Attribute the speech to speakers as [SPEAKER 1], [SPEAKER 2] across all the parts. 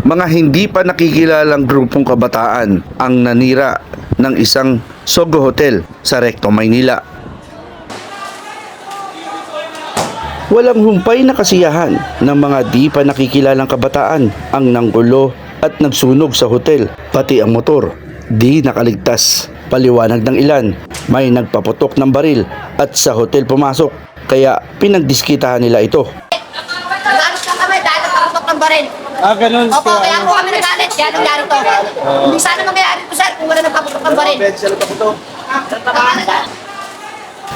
[SPEAKER 1] mga hindi pa nakikilalang grupong kabataan ang nanira ng isang Sogo Hotel sa Recto, Maynila. Walang humpay na kasiyahan ng mga di pa nakikilalang kabataan ang nanggulo at nagsunog sa hotel, pati ang motor. Di nakaligtas. Paliwanag ng ilan, may nagpaputok ng baril at sa hotel pumasok. Kaya pinagdiskitahan nila ito.
[SPEAKER 2] Ng baril.
[SPEAKER 3] Ah, ganun.
[SPEAKER 2] Opo, kaya po kami nagalit. Kaya nangyari to. Hindi sana mangyayari po sir kung wala nagpaputok ng baril.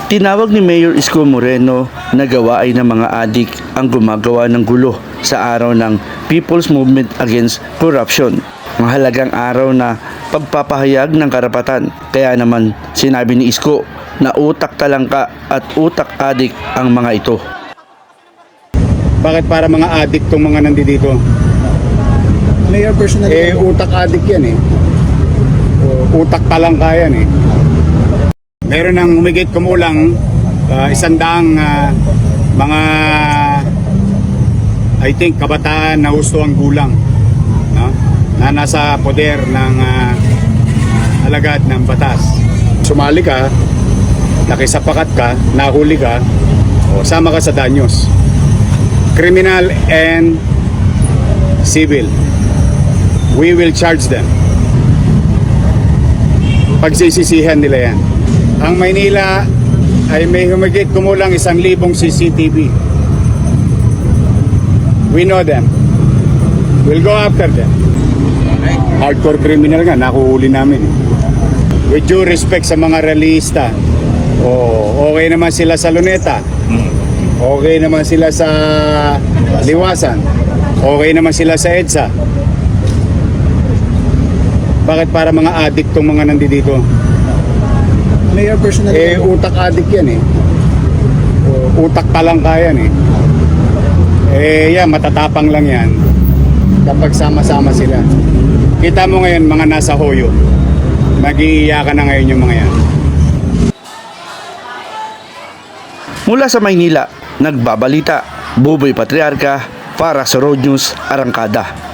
[SPEAKER 1] Tinawag ni Mayor Isko Moreno na gawain ng mga adik ang gumagawa ng gulo sa araw ng People's Movement Against Corruption. Mahalagang araw na pagpapahayag ng karapatan. Kaya naman sinabi ni Isko na utak talangka at utak adik ang mga ito.
[SPEAKER 4] Bakit para mga addict tong mga nandito?
[SPEAKER 3] Mayor personal.
[SPEAKER 4] Eh, utak addict yan eh. Utak talangka yan eh. Meron ng humigit kumulang uh, isandaang ah, mga I think kabataan na gusto ang gulang no? na nasa poder ng ah, alagad ng batas. Sumali ka, nakisapakat ka, nahuli ka, o sama ka sa danyos. Criminal and civil. We will charge them. Pagsisisihan nila yan. Ang Maynila ay may humigit kumulang isang libong CCTV. We know them. We'll go after them. Hardcore criminal nga, nakuhuli namin. With due respect sa mga realista, oh, okay naman sila sa Luneta. Okay naman sila sa Liwasan. Okay naman sila sa EDSA. Bakit para mga addict tong mga nandito?
[SPEAKER 3] Mayor personal.
[SPEAKER 4] Eh, utak addict yan eh. Utak talangka yan eh. Eh, yan, matatapang lang yan. Kapag sama-sama sila. Kita mo ngayon, mga nasa hoyo. Nag-iiyakan na ngayon yung mga yan.
[SPEAKER 1] Mula sa Maynila, nagbabalita, Buboy Patriarka para sa Road News Arangkada.